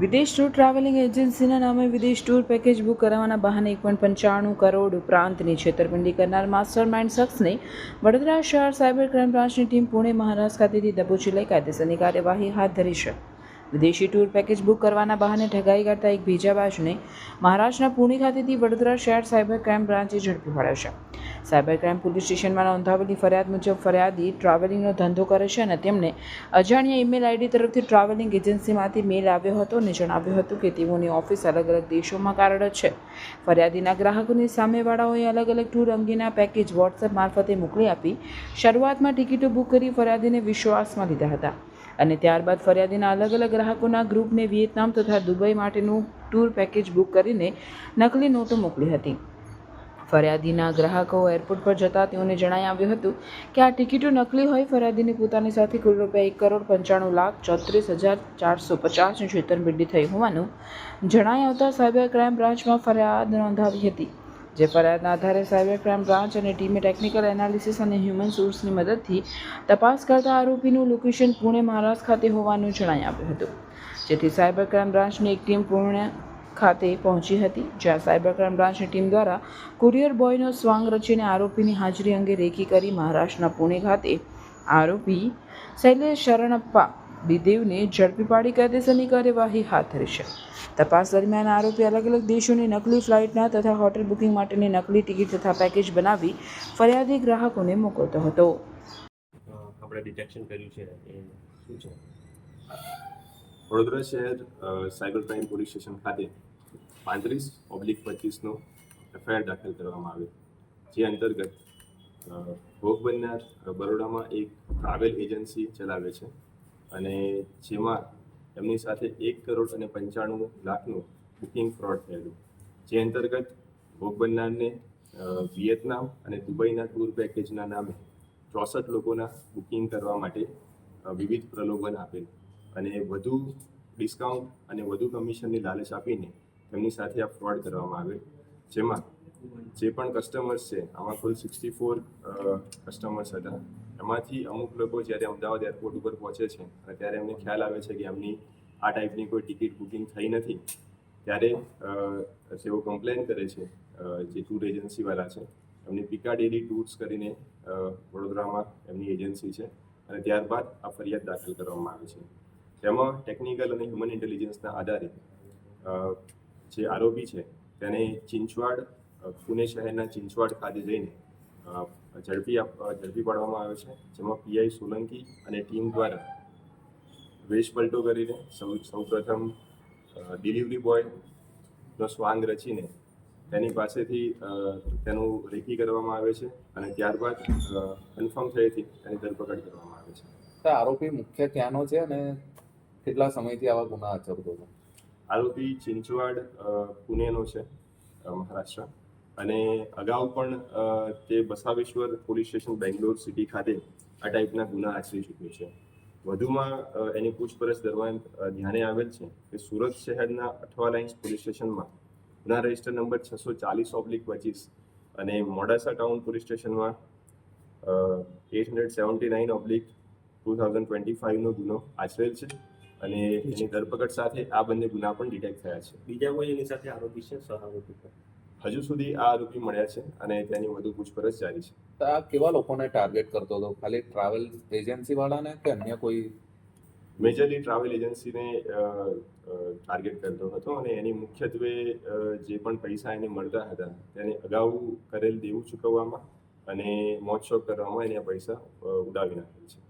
વિદેશ tour travelling એજન્સીના નામે વિદેશ ટૂર પેકેજ બુક કરાવવાના બહાને એક પોઈન્ટ પંચાણું કરોડ ઉપરાંતની છેતરપિંડી કરનાર માસ્ટર માઇન્ડ શખ્સને વડોદરા શહેર સાયબર ક્રાઇમ બ્રાન્ચની ટીમ પુણે મહારાષ્ટ્ર ખાતેથી દબોચી લઈ કાયદેસરની કાર્યવાહી હાથ ધરી છે. વિદેશી ટૂર પેકેજ બુક કરવાના બહાને ઠગાઈ કરતા એક બીજા બાજુને મહારાષ્ટ્રના પુણે ખાતેથી વડોદરા શહેર સાયબર ક્રાઇમ બ્રાન્ચે ઝડપી પાડ્યો છે. સાયબર ક્રાઇમ પોલીસ સ્ટેશનમાં નોંધાવેલી ફરિયાદ મુજબ ફરિયાદી ટ્રાવેલિંગનો ધંધો કરે છે અને તેમને અજાણ્યા ઈમેલ આઈડી તરફથી ટ્રાવેલિંગ એજન્સીમાંથી મેલ આવ્યો હતો અને જણાવ્યું હતું કે તેઓની ઓફિસ અલગ અલગ દેશોમાં કાર્યરત છે. ફરિયાદીના ગ્રાહકોની સામેવાળાઓએ અલગ અલગ ટૂર અંગેના પેકેજ વોટ્સએપ મારફતે મોકલી આપી શરૂઆતમાં ટિકિટો બુક કરી ફરિયાદીને વિશ્વાસમાં લીધા હતા. અને ત્યારબાદ ફરિયાદીના અલગ અલગ ગ્રાહકોના ગ્રુપને વિયેતનામ તથા દુબઈ માટેનું ટૂર પેકેજ બુક કરીને નકલી નોટો મોકલી હતી. ફરિયાદીના ગ્રાહકો એરપોર્ટ પર જતા તેઓને જણાઈ આવ્યું હતું કે આ ટિકિટો નકલી હોય ફરિયાદીની પોતાની સાથે કુલ રૂપિયા એક કરોડ પંચાણું લાખ ચોત્રીસ હજાર ચારસો પચાસની છેતરપિંડી થઈ હોવાનું જણાઈ આવતા સાયબર ક્રાઇમ બ્રાન્ચમાં ફરિયાદ નોંધાવી હતી. જે ફરિયાદના આધારે સાયબર ક્રાઇમ બ્રાન્ચ અને ટીમે ટેકનિકલ એનાલિસિસ અને હ્યુમન સોર્સની મદદથી તપાસ કરતા આરોપીનું લોકેશન પુણે મહારાષ્ટ્ર ખાતે હોવાનું જણાઈ આવ્યું હતું. જેથી સાયબર ક્રાઇમ બ્રાન્ચની એક ટીમ પુણે ખાતે પહોંચી હતી, જ્યાં સાયબર ક્રાઇમ બ્રાન્ચની ટીમ દ્વારા કુરિયર બોયનો સ્વાંગ રચીને આરોપીની હાજરી અંગે રેકી કરી મહારાષ્ટ્રના પુણે ખાતે આરોપી શૈલેષ શરણપ્પા બિદેવને ઝડપી પાડી કાયદેસરની કાર્યવાહી હાથ ધરી છે. તપાસ દરમિયાન આરોપી અલગ અલગ દેશોની નકલી ફ્લાઇટના તથા હોટેલ બુકિંગ માટેની નકલી ટિકિટ તથા પેકેજ બનાવી ફરિયાદી ગ્રાહકોને મોકલતો હતો. આપણે ડિટેક્શન કર્યું છે. એ શું છે? વડોદરા શહેર સાયબર ક્રાઇમ પોલીસ સ્ટેશન ખાતે પાંત્રીસ ઓબ્લિક પચીસનો એફઆઈઆર દાખલ કરવામાં આવ્યો. જે અંતર્ગત ભોગ બનનાર બરોડામાં એક ટ્રાવેલ એજન્સી ચલાવે છે. અને જેમાં એમની સાથે એક કરોડ અને પંચાણું લાખનું બુકિંગ ફ્રોડ થયેલું. જે અંતર્ગત ભોગ બનનારને વિયેતનામ અને દુબઈના ટૂર પેકેજના નામે ચોસઠ લોકોના બુકિંગ કરવા માટે વિવિધ પ્રલોભન આપેલ. અને વધુ ડિસ્કાઉન્ટ અને વધુ કમિશનની લાલચ આપીને તેમની સાથે આ ફ્રોડ કરવામાં આવેલ. જેમાં જે પણ કસ્ટમર્સ છે, આમાં કુલ સિક્સટી ફોર કસ્ટમર્સ હતા. એમાંથી અમુક લોકો જ્યારે અમદાવાદ એરપોર્ટ ઉપર પહોંચે છે, અને ત્યારે એમને ખ્યાલ આવે છે કે એમની આ ટાઈપની કોઈ ટિકિટ બુકિંગ થઈ નથી, ત્યારે તેઓ કમ્પ્લેન કરે છે જે ટૂર એજન્સીવાળા છે. એમની પિકાડેલી ટૂર્સ કરીને વડોદરામાં એમની એજન્સી છે, અને ત્યારબાદ આ ફરિયાદ દાખલ કરવામાં આવે છે. તેમાં ટેકનિકલ અને હ્યુમન ઇન્ટેલિજન્સના આધારે જે આરોપી છે, તેને ચિંચવાડ પુણે શહેરના ચિંચવાડ ખાતે જઈને ઝડપી ઝડપી પાડવામાં આવે છે. જેમાં પીઆઈ સોલંકી અને ટીમ દ્વારા વેશ પલટો કરીને સૌ સૌપ્રથમ ડિલિવરી બોયનો સ્વાંગ રચીને તેની પાસેથી તેનું રેકી કરવામાં આવે છે અને ત્યારબાદ કન્ફર્મ થયેથી તેની ધરપકડ કરવામાં આવે છે. આરોપી મુખ્ય ક્યાંનો છે અને કેટલા સમયથી આવા ગુના આચરતો હતો? આરોપી ચિંચવાડ પુણેનો છે મહારાષ્ટ્ર. અને અગાઉ પણ તે Basaveshwar police station Bangalore city ખાતે આ ટાઈપના ગુના આચરી ચૂક્યું છે. વધુમાં એની પૂછપરછ દરમિયાન ધ્યાને આવેલ છે કે સુરત શહેરના અઠવા લાઇન્સ પોલીસ સ્ટેશનમાં ગુના રજિસ્ટર નંબર છસો ચાલીસ ઓબ્લિક પચીસ અને મોડાસા ટાઉન પોલીસ સ્ટેશનમાં eight hundred seventy nine oblique two thousand twenty ફાઇવનો ગુનો આચરેલ છે અને એની ધરપકડ સાથે આ બંને ગુના પણ ડિટેક્ટ થયા છે. બીજા કોઈ એની સાથે આરોપી છે? પર હજુ સુધી આ આરોપી મળ્યા છે અને તેની વધુ પૂછપરછ જારી છે. તો આ કેવા લોકોને ટાર્ગેટ કરતો હતો? ખાલી ટ્રાવેલ એજન્સી વાળાને કે અન્ય કોઈ? મેજરલી ટ્રાવેલ એજન્સીને ટાર્ગેટ કરતો હતો અને એની મુખ્યત્વે જે પણ પૈસા એને મળતા હતા તેને અગાઉ કરેલ દેવું ચૂકવવામાં અને મોજશોખ કરવામાં એને પૈસા ઉડાવી નાખેલ છે.